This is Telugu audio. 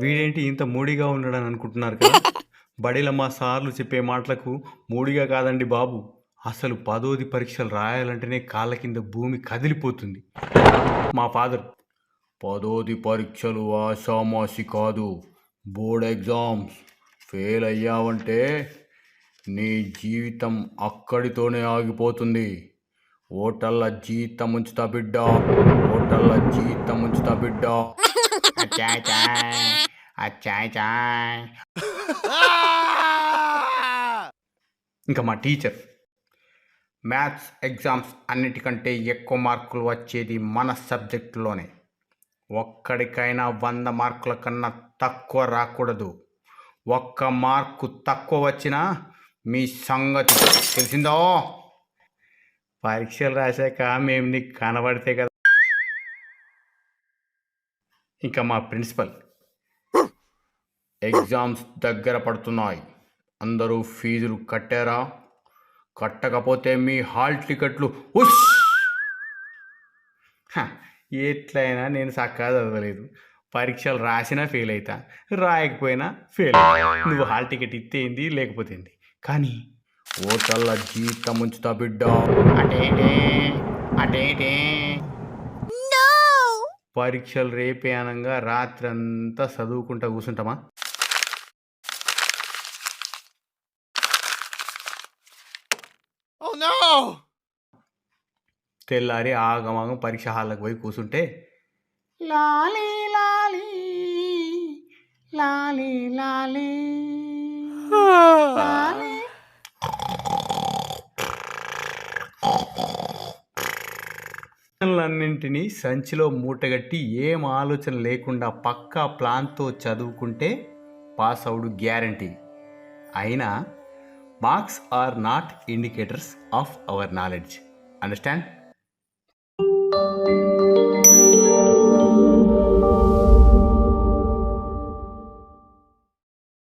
వీడేంటి ఇంత మూడిగా ఉన్నాడని అనుకుంటున్నారు కదా? బడిలో మా సార్లు చెప్పే మాటలకు మూడిగా కాదండి బాబు. అసలు పదోది పరీక్షలు రాయాలంటేనే కాళ్ళ కింద భూమి కదిలిపోతుంది. మా ఫాదర్ పదోది పరీక్షలు ఆషామాషి కాదు. బోర్డ్ ఎగ్జామ్స్ ఫెయిల్ అయ్యావంటే నీ జీవితం అక్కడితోనే ఆగిపోతుంది. ఓటల్ల జీతం ఉంచుతా బిడ్డ. ఓటల్ల జీతం ఉంచుతా బిడ్డ. అచ్చాయ్ చాయ్. అచ్చాయ్ చాయ్ ఇంకా మా టీచర్ మ్యాథ్స్ ఎగ్జామ్స్ అన్నిటికంటే ఎక్కువ మార్కులు వచ్చేది మన సబ్జెక్టులోనే ఒక్కడికైనా వంద మార్కుల కన్నా తక్కువ రాకూడదు. ఒక్క మార్కు తక్కువ వచ్చినా మీ సంగతి తెలిసిందో? పరీక్షలు రాశాక మేము నీకు కనబడితే కదా. ఇంకా మా ప్రిన్సిపల్ ఎగ్జామ్స్ దగ్గర పడుతున్నాయి. అందరూ ఫీజులు కట్టారా? కట్టకపోతే మీ హాల్ టికెట్లు ఉష్! హ, ఎట్లయినా నేను చక్కగా చదవలేదు. పరీక్షలు రాసినా ఫెయిల్ అవుతా రాయకపోయినా ఫెయిల్ నువ్వు హాల్ టికెట్ ఇత్తేంది లేకపోతే ఏంది? కానీ ఓటల్ల జీతం ఉంచుతా బిడ్డ. అటేటే అటేటే. పరీక్షలు రేపే అనంగా రాత్రి అంతా చదువుకుంటా కూర్చుంటామా? తెల్లారి ఆగమాగం పరీక్ష హాల్లోకి పోయి కూర్చుంటే లాలీ లాలీ లాలీ లాలీ. లాలీ. అన్నింటినీ సంచిలో మూటగట్టి ఏం ఆలోచన లేకుండా పక్కా ప్లాన్తో చదువుకుంటే పాస్ అవుడు గ్యారంటీ. అయినా Marks are not indicators of our knowledge. Understand?